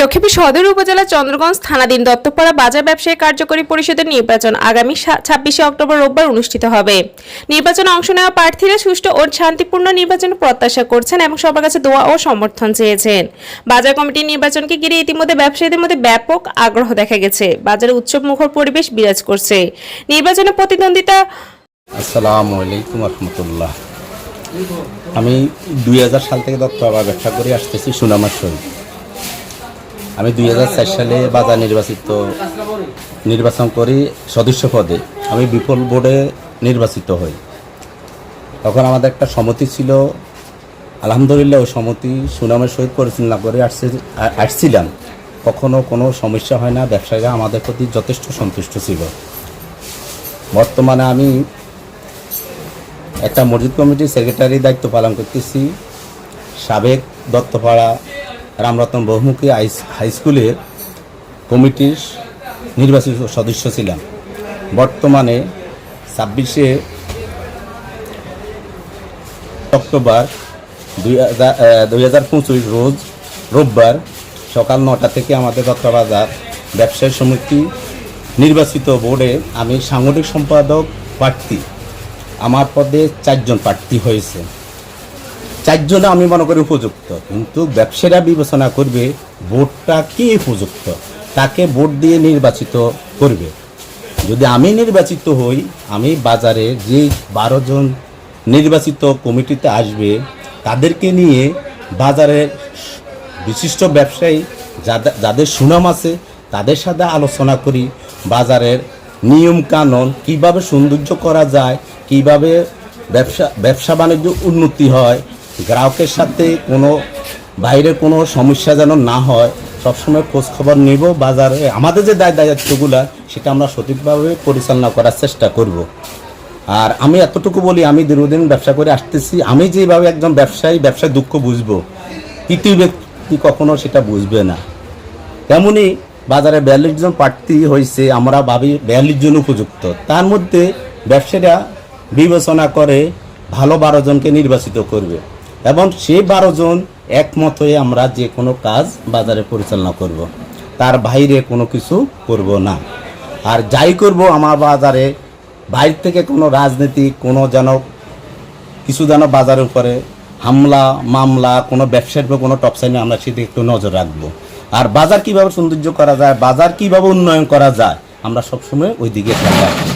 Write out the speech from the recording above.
লক্ষ্মীপুর সদর উপজেলা চন্দ্রগঞ্জ থানাধীন দত্তপাড়া বাজার ব্যবসায়ী কার্যকরী পরিষদের নির্বাচন আগামী ছাব্বিশে অক্টোবর রোববার অনুষ্ঠিত হবে। নির্বাচনে অংশ নেওয়া প্রার্থীরা সুষ্ঠু ও শান্তিপূর্ণ নির্বাচন প্রত্যাশা করছেন এবং সবার কাছে দোয়া ও সমর্থন চেয়েছেন। বাজার কমিটির নির্বাচনকে ঘিরে ইতিমধ্যে ব্যবসায়ীদের মধ্যে ব্যাপক আগ্রহ দেখা গেছে। বাজারে উৎসব মুখর পরিবেশ বিরাজ করছে। নির্বাচনে প্রতিদ্বন্দ্বিতা আমি দুই হাজার সাল থেকে দত্ত আবার ব্যবসা করে আসতেছি সুনামার সহিত আমি দুই হাজার চার সালে বাজার নির্বাচিত, নির্বাচন করি সদস্য পদে। আমি বিপুল বোর্ডে নির্বাচিত হই। তখন আমাদের একটা সমিতি ছিল। আলহামদুলিল্লাহ ওই সমিতি সুনামের সহিত পরিচালনা করে আসছে, আসছিলাম। কখনো কোনো সমস্যা হয় না, ব্যবসায়ীরা আমাদের প্রতি যথেষ্ট সন্তুষ্ট ছিল। বর্তমানে আমি একটা মসজিদ কমিটির সেক্রেটারি দায়িত্ব পালন করতেছি। সাবেক দত্তপাড়া রামরতন বহুমুখী হাই- স্কুলের কমিটির নির্বাচিত সদস্য ছিলাম। বর্তমানে ছাব্বিশে অক্টোবর দুই হাজার পঁচিশ রোজ রোববার সকাল নটা থেকে আমাদের দত্তবাজার ব্যবসায়ী সমিতি নির্বাচিত বোর্ডে আমি সাংগঠনিক সম্পাদক প্রার্থী। আমার পদে চারজন প্রার্থী হয়েছে। চারজনে আমি মনে করি উপযুক্ত। কিন্তু ব্যবসায়ীরা বিবেচনা করবে ভোটটা কে উপযুক্ত? তাকে ভোট দিয়ে নির্বাচিত করবে? যদি আমি নির্বাচিত হই, আমি বাজারে যে বারো জন নির্বাচিত কমিটিতে আসবে, তাদেরকে নিয়ে বাজারের বিশিষ্ট ব্যবসায়ী যাদের যাদের সুনাম আছে, তাদের সাথে আলোচনা করি, বাজারের নিয়ম কানুন কীভাবে সৌন্দর্য করা যায়, কীভাবে ব্যবসা ব্যবসা বাণিজ্য উন্নতি হয় গ্রাহকের সাথে কোনো, বাইরে কোনো সমস্যা যেন না হয়, সবসময় খোঁজ খবর নিব, বাজারে আমাদের যে দায় দায়িত্বগুলো, সেটা আমরা সঠিকভাবে পরিচালনা করার চেষ্টা করব। আর আমি এতটুকু বলি, আমি দীর্ঘদিন ব্যবসা করে আসতেছি, আমি যেভাবে একজন ব্যবসায়ী, ব্যবসায় দুঃখ বুঝব তৃতীয় ব্যক্তি কখনো সেটা বুঝবে না। তেমনি বাজারে বিয়াল্লিশ জন প্রার্থী হয়েছে আমরা ভাবি বিয়াল্লিশ জন উপযুক্ত। তার মধ্যে ব্যবসায়ীরা বিবেচনা করে ভালো বারো জনকে নির্বাচিত করবে। এবং সেই বারো জন একমত হয়ে আমরা যে কোনো কাজ বাজারে পরিচালনা করব। তার বাইরে কোনো কিছু করব না। আর যাই করব আমার বাজারে, বাইরে থেকে কোনো রাজনীতি, কোনো যেন, কিছু যেন বাজারের উপরে হামলা, মামলা, কোনো ব্যবসার উপর কোনো টপসাইনে আমরা সেদিকে একটু নজর রাখব। আর বাজার কীভাবে সৌন্দর্য করা যায়, বাজার কীভাবে উন্নয়ন করা যায়, আমরা সবসময় ওই দিকে খেয়াল রাখব।